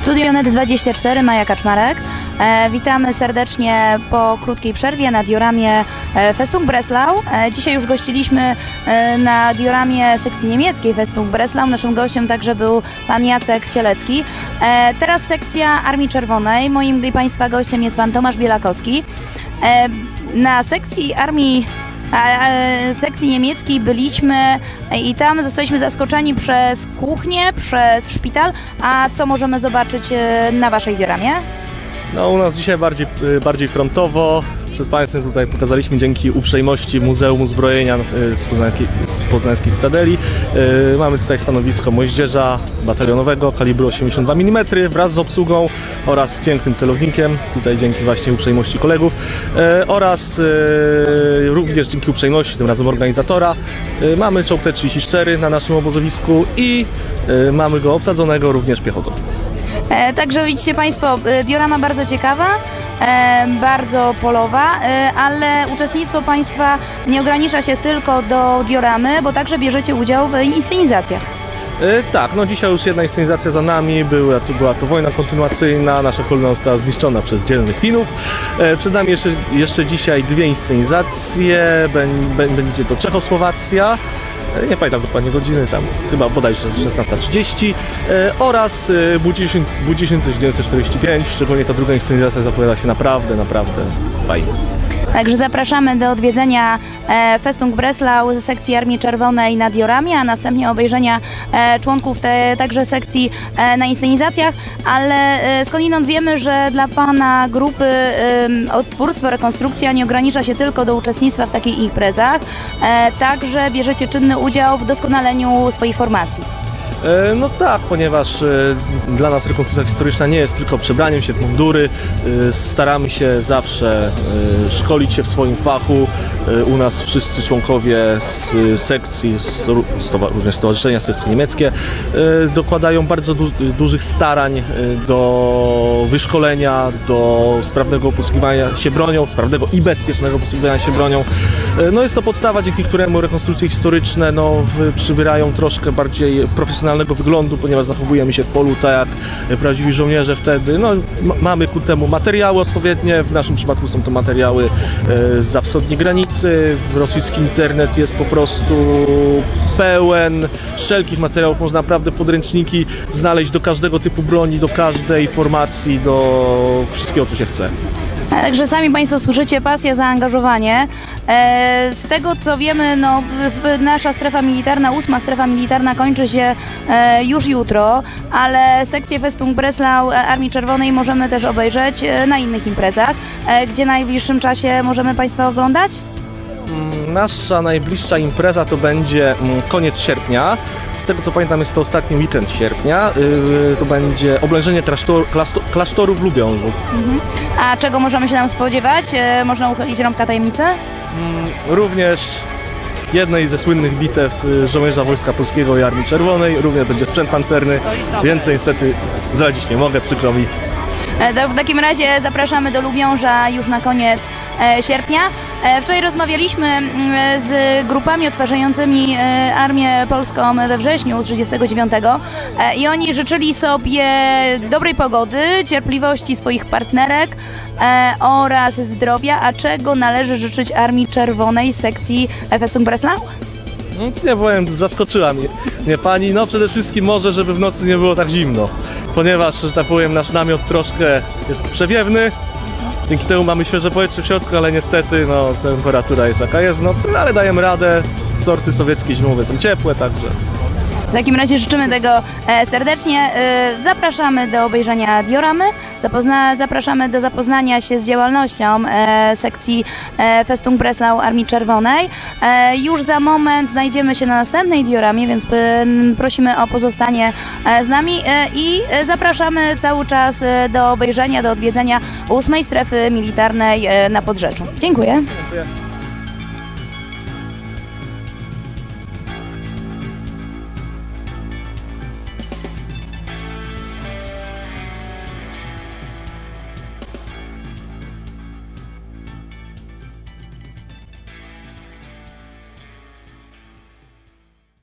Studio Net24, Maja Kaczmarek. E, witamy serdecznie po krótkiej przerwie na dioramie e, Festung Breslau. E, dzisiaj już gościliśmy e, na dioramie sekcji niemieckiej Festung Breslau. Naszym gościem także był pan Jacek Cielecki. E, teraz sekcja Armii Czerwonej. Moim i państwa gościem jest pan Tomasz Bielakowski. E, na sekcji Armii sekcji niemieckiej byliśmy i tam zostaliśmy zaskoczeni przez kuchnię, przez szpital. A co możemy zobaczyć e, na waszej dioramie? No u nas dzisiaj bardziej, y, bardziej frontowo. Przed Państwem tutaj pokazaliśmy dzięki uprzejmości Muzeum Uzbrojenia y, z, Poznańskiej, z Poznańskiej Cytadeli. Mamy tutaj stanowisko moździerza batalionowego kalibru 82 mm wraz z obsługą oraz z pięknym celownikiem, tutaj dzięki właśnie uprzejmości kolegów y, oraz y, również dzięki uprzejmości tym razem organizatora y, mamy czołg T-34 na naszym obozowisku i mamy go obsadzonego również piechotą. E, także widzicie Państwo, e, diorama bardzo ciekawa, e, bardzo polowa, e, ale uczestnictwo Państwa nie ogranicza się tylko do dioramy, bo także bierzecie udział w inscenizacjach. E, tak, no dzisiaj już jedna inscenizacja za nami, była to, była to wojna kontynuacyjna, nasza kolumna została zniszczona przez dzielnych Finów. E, przed nami jeszcze, jeszcze dzisiaj dwie inscenizacje, Bę- bę- będzie to Czechosłowacja, e, nie pamiętam dokładnie godziny, tam chyba bodajże 16.30 e, oraz e, Budziszyn Budziszyn 1945, szczególnie ta druga inscenizacja zapowiada się naprawdę, naprawdę fajnie. Także zapraszamy do odwiedzenia e, Festung Breslau z sekcji Armii Czerwonej na dioramie, a następnie obejrzenia e, członków te, także sekcji e, na inscenizacjach, ale skądinąd wiemy, że dla Pana grupy odtwórstwo, rekonstrukcja nie ogranicza się tylko do uczestnictwa w takich imprezach, także bierzecie czynny udział w doskonaleniu swoich formacji. E, No tak, ponieważ e, dla nas rekonstrukcja historyczna nie jest tylko przebraniem się w mundury. E, Staramy się zawsze szkolić się w swoim fachu. U nas wszyscy członkowie z sekcji, z również stowarzyszenia sekcji niemieckie dokładają bardzo du- dużych starań do wyszkolenia, do sprawnego posługiwania się bronią, sprawnego i bezpiecznego posługiwania się bronią. No jest to podstawa, dzięki któremu rekonstrukcje historyczne no, przybierają troszkę bardziej profesjonalnego wyglądu, ponieważ zachowujemy się w polu tak jak prawdziwi żołnierze wtedy. No, ma, mamy ku temu materiały odpowiednie, w naszym przypadku są to materiały e, za wschodniej granicy, rosyjski internet jest po prostu pełen wszelkich materiałów, można naprawdę podręczniki znaleźć do każdego typu broni, do każdej formacji, do wszystkiego co się chce. Także sami Państwo słyszycie pasja, zaangażowanie. E, z tego co wiemy, no, nasza strefa militarna, ósma strefa militarna kończy się e, już jutro, ale sekcję Festung Breslau e, Armii Czerwonej możemy też obejrzeć na innych imprezach, gdzie w najbliższym czasie możemy Państwa oglądać. Nasza najbliższa impreza to będzie mm, koniec sierpnia. Z tego co pamiętam jest to ostatni weekend sierpnia. Yy, To będzie oblężenie klasztor, klasto- klasztoru w Lubiążu. A czego możemy się tam spodziewać? E, można uchylić rąbka tajemnicy? Również jednej ze słynnych bitew y, żołnierza Wojska Polskiego i Armii Czerwonej. Również będzie sprzęt pancerny. Więcej niestety zdradzić nie mogę, przykro mi. E, W takim razie zapraszamy do Lubiąża już na koniec e, sierpnia. E, Wczoraj rozmawialiśmy mm, z grupami odtwarzającymi Armię Polską we wrześniu 39 e, i oni życzyli sobie dobrej pogody, cierpliwości swoich partnerek oraz zdrowia. A czego należy życzyć Armii Czerwonej sekcji Festung Breslau? No, Nie powiem, zaskoczyła mnie, mnie pani. No przede wszystkim może, żeby w nocy nie było tak zimno, ponieważ, że tak powiem, nasz namiot troszkę jest przewiewny. Dzięki temu mamy świeże powietrze w środku, ale niestety no, temperatura jest jaka jest w nocy, no, ale dajemy radę. Sorty sowieckie zimowe są ciepłe, także W takim razie życzymy tego e, serdecznie. E, Zapraszamy do obejrzenia dioramy, zapozna, zapraszamy do zapoznania się z działalnością e, sekcji Festung Breslau Armii Czerwonej. Już za moment znajdziemy się na następnej dioramie, więc prosimy o pozostanie z nami i zapraszamy cały czas do obejrzenia, do odwiedzenia ósmej strefy militarnej na Podrzeczu. Dziękuję. dziękuję.